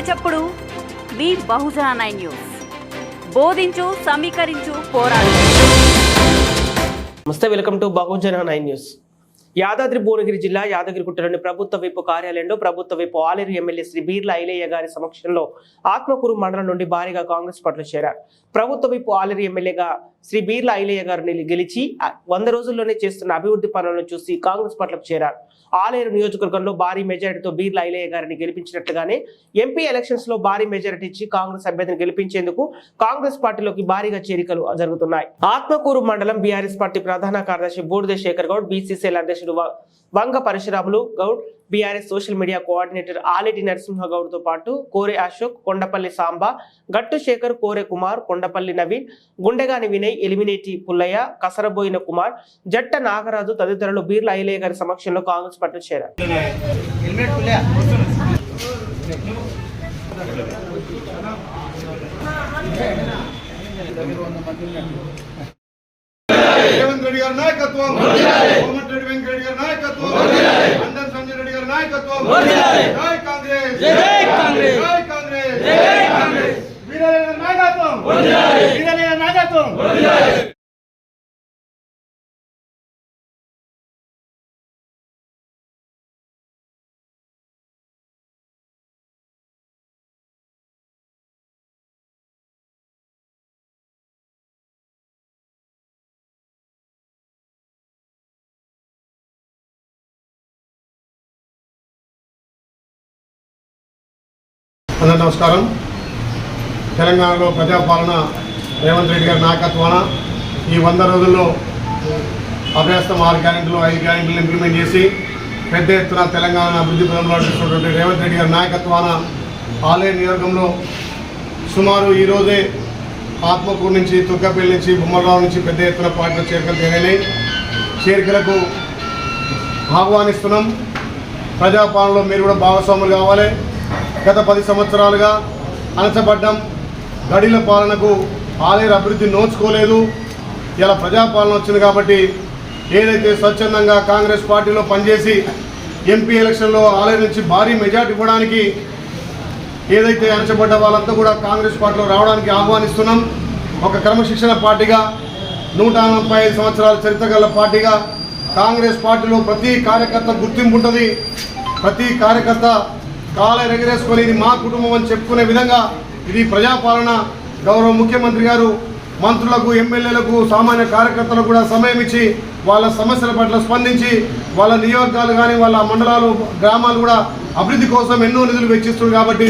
చప్పుడు మీ బహుజన nine news. బోధించు సమీకరించు పోరాడు. నమస్తే welcome to Bahujana nine news. Yadadri Bhuvanagiri జిల్లా యాదగిరిగుట్టలోని ప్రభుత్వ విప్పు కార్యాలయంలో ప్రభుత్వ విప్పు ఆలేరు ఎమ్మెల్యే శ్రీ బీర్ల ఐలయ్య గారి సమక్షంలో ఆత్మకూరు మండలం నుండి భారీగా కాంగ్రెస్ పార్టీలో చేరారు. ప్రభుత్వ విప్పు ఆలేరు ఎమ్మెల్యేగా శ్రీ బీర్ల ఐలయ్య గారిని గెలిచి వంద రోజుల్లోనే చేస్తున్న అభివృద్ధి పనులను చూసి కాంగ్రెస్ పార్టీలకు చేరారు. ఆలేరు నియోజకవర్గంలో భారీ మెజారిటీతో బీర్ల ఐలయ్య గారిని గెలిపించినట్లుగానే ఎంపీ ఎలక్షన్స్లో భారీ మెజారిటీ ఇచ్చి కాంగ్రెస్ అభ్యర్థిని గెలిపించేందుకు కాంగ్రెస్ పార్టీలోకి భారీగా చేరికలు జరుగుతున్నాయి. ఆత్మకూరు మండలం బీఆర్ఎస్ పార్టీ ప్రధాన కార్యదర్శి బూడిద శేఖర్ గౌడ్ బీసీసీఎల్ అధ్యక్షుడు వ- Vanga Parashuramulu Goud BRS social media coordinator Aleti Narasimha గౌడ్తో పాటు కోరే అశోక్ కొండపల్లి సాంబా గట్టు శేఖర్ కోరే కుమార్ కొండపల్లి నవీన్ గుండెగాని వినయ్ ఎలిమినేటి పుల్లయ్య కసరబోయిన కుమార్ జట్ట నాగరాజు తదితరులు బీర్ల ఐలయ్య గారి సమక్షంలో కాంగ్రెస్ పార్టీ చేరారు. రెడ్డి గారి నాయకత్వం కోమటిరెడ్డి వెంకరెడ్డి గారి నాయకత్వం అందర్ సంజయ్ రెడ్డి గారి నాయకత్వం జై కాంగ్రెస్ జై కాంగ్రెస్ జై కాంగ్రెస్ జై కాంగ్రెస్ వీరయ్య గారి నాయకత్వం వీరయ్య గారి నాయకత్వం అందరు నమస్కారం. తెలంగాణలో ప్రజాపాలన రేవంత్ రెడ్డి గారి నాయకత్వాన ఈ వంద రోజుల్లో అభ్యాసం ఆరు గ్యారెంటీలు ఐదు గ్యారెంటీలు ఇంప్లిమెంట్ చేసి పెద్ద ఎత్తున తెలంగాణ అభివృద్ధి పదంలో నడుస్తున్నటువంటి రేవంత్ రెడ్డి గారి నాయకత్వాన ఆలయ నియోజకంలో సుమారు ఈరోజే ఆత్మకూరు నుంచి తుక్కపల్లి నుంచి బొమ్మరావు నుంచి పెద్ద ఎత్తున పార్టీ చేరికలు జరిగినాయి. చేరికలకు ఆహ్వానిస్తున్నాం. ప్రజాపాలనలో మీరు కూడా భాగస్వాములు కావాలి. గత పది సంవత్సరాలుగా అణచబడ్డం గడిల పాలనకు ఆలయ అభివృద్ధి నోచుకోలేదు. ఇలా ప్రజాపాలన వచ్చింది కాబట్టి ఏదైతే స్వచ్ఛందంగా కాంగ్రెస్ పార్టీలో పనిచేసి ఎంపీ ఎలక్షన్లో ఆలయం నుంచి భారీ మెజార్టీ ఇవ్వడానికి ఏదైతే అణచబడ్డ వాళ్ళంతా కూడా కాంగ్రెస్ పార్టీలో రావడానికి ఆహ్వానిస్తున్నాం. ఒక క్రమశిక్షణ పార్టీగా నూట ముప్పై ఐదు సంవత్సరాల చరిత్ర గల పార్టీగా కాంగ్రెస్ పార్టీలో ప్రతి కార్యకర్త గుర్తింపు ఉంటుంది. ప్రతి కార్యకర్త కాల ఎగరేసుకొని ఇది మా కుటుంబం అని చెప్పుకునే విధంగా ఇది ప్రజాపాలన గౌరవ ముఖ్యమంత్రి గారు మంత్రులకు ఎమ్మెల్యేలకు సామాన్య కార్యకర్తలకు కూడా సమయం ఇచ్చి వాళ్ళ సమస్యల పట్ల స్పందించి వాళ్ళ నియోజకాలు కానీ వాళ్ళ మండలాలు గ్రామాలు కూడా అభివృద్ధి కోసం ఎన్నో నిధులు వెచ్చిస్తున్నారు కాబట్టి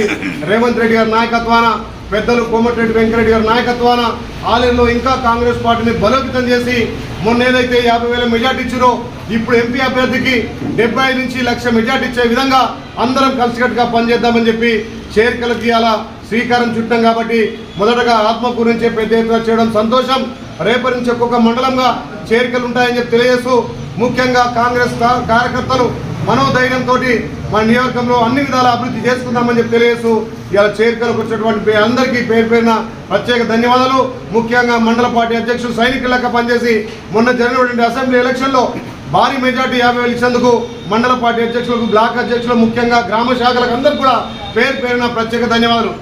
రేవంత్ రెడ్డి గారి నాయకత్వాన పెద్దలు కోమటిరెడ్డి వెంకరెడ్డి గారి నాయకత్వాన ఆలయంలో ఇంకా కాంగ్రెస్ పార్టీని బలోపేతం చేసి మొన్న ఏదైతే యాభై వేల మెజార్టీ ఇచ్చారో ఇప్పుడు ఎంపీ అభ్యర్థికి డెబ్బై నుంచి లక్ష మెజార్టీ ఇచ్చే విధంగా అందరం కలిసికట్టుగా పనిచేద్దామని చెప్పి చేరికలకి తీయాలా శ్రీకారం చుట్టాం కాబట్టి మొదటగా ఆత్మకూరు నుంచే పెద్ద ఎత్తున చేయడం సంతోషం. రేపటి నుంచి ఒక్కొక్క మండలంగా చేరికలు ఉంటాయని చెప్పి తెలియజేస్తూ ముఖ్యంగా కాంగ్రెస్ కార్యకర్తలు మనోధైర్యంతో మన నియోజకంలో అన్ని విధాల అభివృద్ధి చేసుకుందామని చెప్పి తెలియజేస్తూ ఇలా చేరికలకు వచ్చినటువంటి అందరికీ పేరు పేరున ప్రత్యేక ధన్యవాదాలు. ముఖ్యంగా మండల పార్టీ అధ్యక్షుడు సైనికులక పనిచేసి మొన్న జరిగినటువంటి అసెంబ్లీ ఎలక్షన్లో భారీ మెజార్టీ యాభై వేలు ఇచ్చేందుకు మండల పార్టీ అధ్యక్షులకు బ్లాక్ అధ్యక్షులు ముఖ్యంగా గ్రామ శాఖలకు అందరికీ కూడా పేరు పేరున ప్రత్యేక ధన్యవాదాలు.